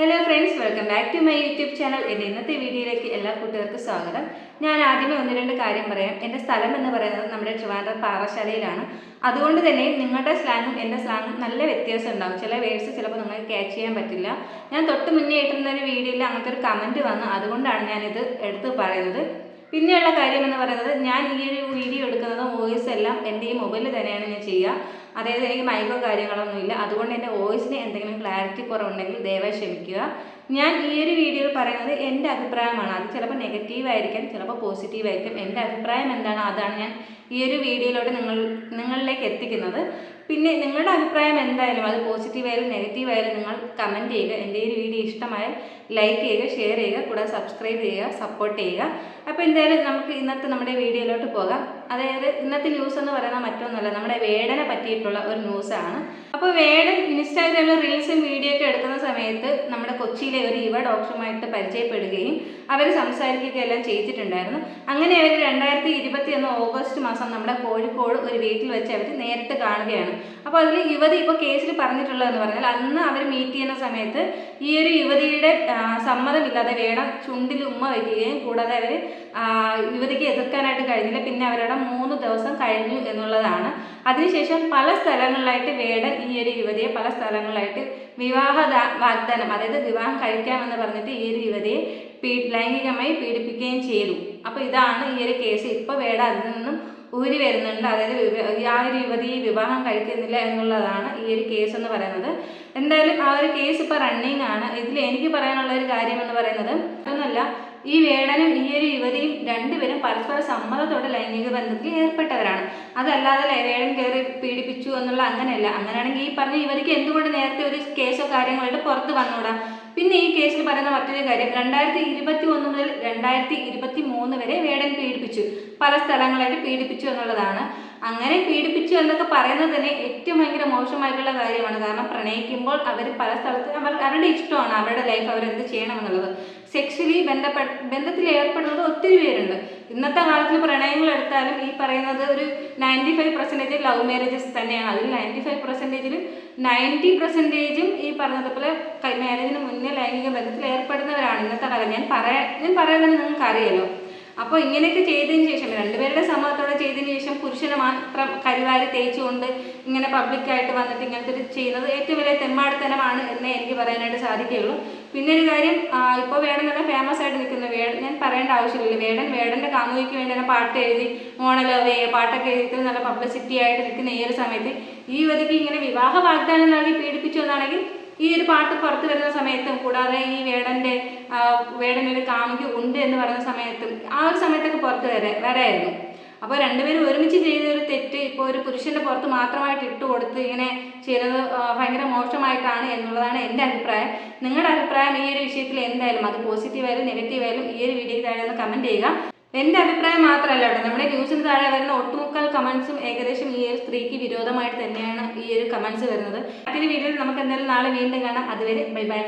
Hello friends welcome back to my YouTube channel എന്റെ ഇന്നത്തെ വീഡിയോയിലേക്ക് എല്ലാ കൂട്ടുകാർക്കും സ്വാഗതം. ഞാൻ ആദ്യമേ ഒന്ന് രണ്ട് കാര്യം പറയാം. എന്റെ സ്ഥലം എന്ന് പറയുന്നത് നമ്മുടെ ട്രിവാൻഡ്രം പാറശാലയിലാണ്. അതുകൊണ്ട് തന്നെ നിങ്ങളുടെ സ്ലാങ്ങും എന്റെ സ്ലാങ്ങും നല്ല വ്യത്യാസം ഉണ്ടാകും ചില വേഴ്സ് ചിലപ്പോൾ നിങ്ങൾക്ക് ക്യാച്ച് ചെയ്യാൻ പറ്റില്ല. ഞാൻ തൊട്ട് മുന്നേ ഇട്ടുന്ന ഒരു വീഡിയോയിൽ അങ്ങനത്തെ ഒരു കമന്റ് വന്നു. അതുകൊണ്ടാണ് ഞാനിത് എടുത്ത് പറയുന്നത്. പിന്നെയുള്ള കാര്യം എന്ന് പറയുന്നത് ഞാൻ ഈ ഒരു വീഡിയോ എടുക്കുന്നതും വോയിസ് എല്ലാം എന്റെ ഈ മൊബൈലിൽ തന്നെയാണ് ഞാൻ ചെയ്യുക. അതായത് എനിക്ക് മൈക്കോ കാര്യങ്ങളൊന്നുമില്ല. അതുകൊണ്ട് എന്റെ വോയിസിന് എന്തെങ്കിലും ക്ലാരിറ്റി കുറവുണ്ടെങ്കിൽ ദയവായി ക്ഷമിക്കുക. ഞാൻ ഈ ഒരു വീഡിയോയിൽ പറയുന്നത് എന്റെ അഭിപ്രായമാണ്. അത് ചിലപ്പോൾ നെഗറ്റീവ് ആയിരിക്കാം ചിലപ്പോൾ പോസിറ്റീവ് ആയിരിക്കും. എന്റെ അഭിപ്രായം എന്താണോ? അതാണ് ഞാൻ ഈ ഒരു വീഡിയോയിലൂടെ നിങ്ങൾ നിങ്ങളിലേക്ക് എത്തിക്കുന്നത്. പിന്നെ നിങ്ങളുടെ അഭിപ്രായം എന്തായാലും അത് പോസിറ്റീവ് ആയാലും നെഗറ്റീവ് ആയാലും നിങ്ങൾ കമന്റ് ചെയ്യുക. എന്റെ ഈ ഒരു വീഡിയോ ഇഷ്ടമായാൽ ലൈക്ക് ചെയ്യുക ഷെയർ ചെയ്യുക കൂടാതെ സബ്സ്ക്രൈബ് ചെയ്യുക സപ്പോർട്ട് ചെയ്യുക. അപ്പോൾ എന്തായാലും നമുക്ക് ഇന്നത്തെ നമ്മുടെ വീഡിയോയിലോട്ട് പോകാം. അതായത് ഇന്നത്തെ ന്യൂസ് എന്ന് പറയുന്നത് മറ്റൊന്നുമല്ല നമ്മുടെ വേടനെ പറ്റിയിട്ടുള്ള ഒരു ന്യൂസാണ് അപ്പോൾ വേടൻ ഇൻസ്റ്റാഗ്രാമിൽ റീൽസും വീഡിയോ ഒക്കെ എടുക്കുന്ന സമയത്ത് കൊച്ചിയിലെ ഒരു യുവ ഡോക്ടറുമായിട്ട് പരിചയപ്പെടുകയും അവർ സംസാരിക്കുകയെല്ലാം ചെയ്തിട്ടുണ്ടായിരുന്നു. അങ്ങനെ അവർ രണ്ടായിരത്തി ഇരുപത്തി ഒന്ന് ഓഗസ്റ്റ് മാസം നമ്മുടെ കോഴിക്കോട് ഒരു വീട്ടിൽ വെച്ച് അവർ നേരിട്ട് കാണുകയാണ്. അപ്പോൾ അതിൽ യുവതി ഇപ്പോൾ കേസിൽ പറഞ്ഞിട്ടുള്ളതെന്ന് പറഞ്ഞാൽ അന്ന് അവർ മീറ്റ് ചെയ്യുന്ന സമയത്ത് ഈ ഒരു യുവതിയുടെ സമ്മതമില്ലാതെ വേണം ചുണ്ടിൽ ഉമ്മ വയ്ക്കുകയും കൂടാതെ അവർ യുവതിക്ക് എതിർക്കാനായിട്ട് കഴിഞ്ഞില്ല. പിന്നെ അവരുടെ മൂന്ന് ദിവസം കഴിഞ്ഞു എന്നുള്ളതാണ്. അതിനുശേഷം പല സ്ഥലങ്ങളിലായിട്ട് വേടൻ ഈ ഒരു യുവതിയെ പല സ്ഥലങ്ങളിലായിട്ട് വിവാഹ വാഗ്ദാനം അതായത് വിവാഹം കഴിക്കാമെന്ന് പറഞ്ഞിട്ട് ഈ ഒരു യുവതിയെ പീ ലൈംഗികമായി പീഡിപ്പിക്കുകയും ചെയ്തു. അപ്പോൾ ഇതാണ് ഈ ഒരു കേസ്. ഇപ്പോൾ വേട അതിൽ നിന്നും ഊരി വരുന്നുണ്ട്. അതായത് ആ ഒരു യുവതി വിവാഹം കഴിക്കുന്നില്ല എന്നുള്ളതാണ് ഈ ഒരു കേസ് എന്ന് പറയുന്നത്. എന്തായാലും ആ ഒരു കേസ് ഇപ്പോൾ റണ്ണിങ് ആണ്. ഇതിൽ എനിക്ക് പറയാനുള്ള ഒരു കാര്യം എന്ന് പറയുന്നത് ഒന്നുമല്ല ഈ വേടനും ഈ ഒരു യുവതിയും രണ്ടുപേരും പരസ്പര സമ്മതത്തോടെ ലൈംഗിക ബന്ധത്തിൽ ഏർപ്പെട്ടവരാണ്. അതല്ലാതെ ലൈ- വേടൻ കയറി പീഡിപ്പിച്ചു എന്നുള്ള അങ്ങനെയല്ല. അങ്ങനെയാണെങ്കിൽ ഈ പറഞ്ഞ ഇവർക്ക് എന്തുകൊണ്ട് നേരത്തെ ഒരു കേസോ കാര്യങ്ങളായിട്ട് പുറത്ത് വന്നുകൂടാ പിന്നെ ഈ കേസിൽ പറയുന്ന മറ്റൊരു കാര്യം. രണ്ടായിരത്തി ഇരുപത്തി ഒന്ന് മുതൽ രണ്ടായിരത്തി ഇരുപത്തി മൂന്ന് വരെ വേടൻ പീഡിപ്പിച്ചു. പല സ്ഥലങ്ങളായിട്ട് പീഡിപ്പിച്ചു എന്നുള്ളതാണ്. അങ്ങനെ പീഡിപ്പിച്ചു എന്നൊക്കെ പറയുന്നത് തന്നെ ഏറ്റവും ഭയങ്കര മോശമായിട്ടുള്ള കാര്യമാണ്. കാരണം പ്രണയിക്കുമ്പോൾ അവർ പല സ്ഥലത്ത് അവർ അവരുടെ ഇഷ്ടമാണ് അവരുടെ ലൈഫ് അവരെന്ത് ചെയ്യണമെന്നുള്ളത്. സെക്ഷലി ബന്ധപ്പെട്ട ബന്ധത്തിൽ ഏർപ്പെടുന്നത് ഒത്തിരി പേരുണ്ട്. ഇന്നത്തെ കാലത്തിൽ പ്രണയങ്ങൾ എടുത്താലും ഈ പറയുന്നത് ഒരു ninety five percentage love marriages തന്നെയാണ്. അതിൽ നയന്റി ഫൈവ് പെർസെന്റേജിൽ നയന്റി പെർസെന്റേജും ഈ പറഞ്ഞതുപോലെ മാരേജിന് മുന്നേ ലൈംഗിക ബന്ധത്തിൽ ഏർപ്പെടുന്നവരാണ് ഇന്നത്തെ കാലം ഞാൻ പറയാൻ ഞാൻ പറയാൻ തന്നെ നിങ്ങൾക്ക് അറിയാലോ അപ്പോൾ ഇങ്ങനെയൊക്കെ ചെയ്തതിന് ശേഷം രണ്ടുപേരുടെ സമ്മതത്തോടെ ചെയ്തതിന് ശേഷം പുരുഷന് മാത്രം കരിവാരി തേച്ചുകൊണ്ട് ഇങ്ങനെ പബ്ലിക്കായിട്ട് വന്നിട്ട് ഇങ്ങനത്തെ ഒരു ചെയ്യുന്നത് ഏറ്റവും വലിയ തെമ്മാടിത്തനമാണ് എന്നേ എനിക്ക് പറയാനായിട്ട് സാധിക്കുകയുള്ളൂ. പിന്നെ ഒരു കാര്യം ഇപ്പോൾ വേടൻ നല്ല ഫേമസ് ആയിട്ട് നിൽക്കുന്ന വേടൻ ഞാൻ പറയേണ്ട ആവശ്യമില്ല. വേടൻ വേടന്റെ കാമുകിക്ക് വേണ്ടി തന്നെ പാട്ട് എഴുതി മോണലവേ പാട്ടൊക്കെ എഴുതി നല്ല പബ്ലിസിറ്റി ആയിട്ട് നിൽക്കുന്ന ഈ ഒരു സമയത്ത് ഈ യുവതിക്ക് ഇങ്ങനെ വിവാഹ വാഗ്ദാനം നൽകി പീഡിപ്പിച്ചു എന്നാണെങ്കിൽ ഈ ഒരു പാട്ട് പുറത്തു വരുന്ന സമയത്തും കൂടാതെ ഈ വേടന്റെ വേടനൊരു കാമുകി ഉണ്ട് എന്ന് പറയുന്ന സമയത്തും ആ ഒരു സമയത്തൊക്കെ പുറത്ത് വരെ വരായിരുന്നു. അപ്പോൾ രണ്ടുപേരും ഒരുമിച്ച് ചെയ്ത ഒരു തെറ്റ് ഇപ്പോൾ ഒരു പുരുഷന്റെ പുറത്ത് മാത്രമായിട്ട് ഇട്ട് കൊടുത്ത് ഇങ്ങനെ ചെയ്യുന്നത് ഭയങ്കര മോശമായിട്ടാണ് എന്നുള്ളതാണ് എന്റെ അഭിപ്രായം. നിങ്ങളുടെ അഭിപ്രായം ഈ ഒരു വിഷയത്തിൽ എന്തായാലും അത് പോസിറ്റീവായാലും നെഗറ്റീവായാലും ഈ ഒരു വീഡിയോയിൽ താഴെ ഒന്ന് കമന്റ് ചെയ്യുക. എന്റെ അഭിപ്രായം മാത്രമല്ല കേട്ടോ നമ്മുടെ ന്യൂസിന് താഴെ വരുന്ന ഒട്ടുമുക്കാൽ കമൻസും ഏകദേശം ഈ ഒരു സ്ത്രീക്ക് വിരോധമായിട്ട് തന്നെയാണ് ഈ ഒരു കമൻസ് വരുന്നത്. മറ്റൊരു വീഡിയോയിൽ നമുക്ക് എന്തായാലും നാളെ വീണ്ടും കാണാം. അതുവരെ ബൈ ബൈ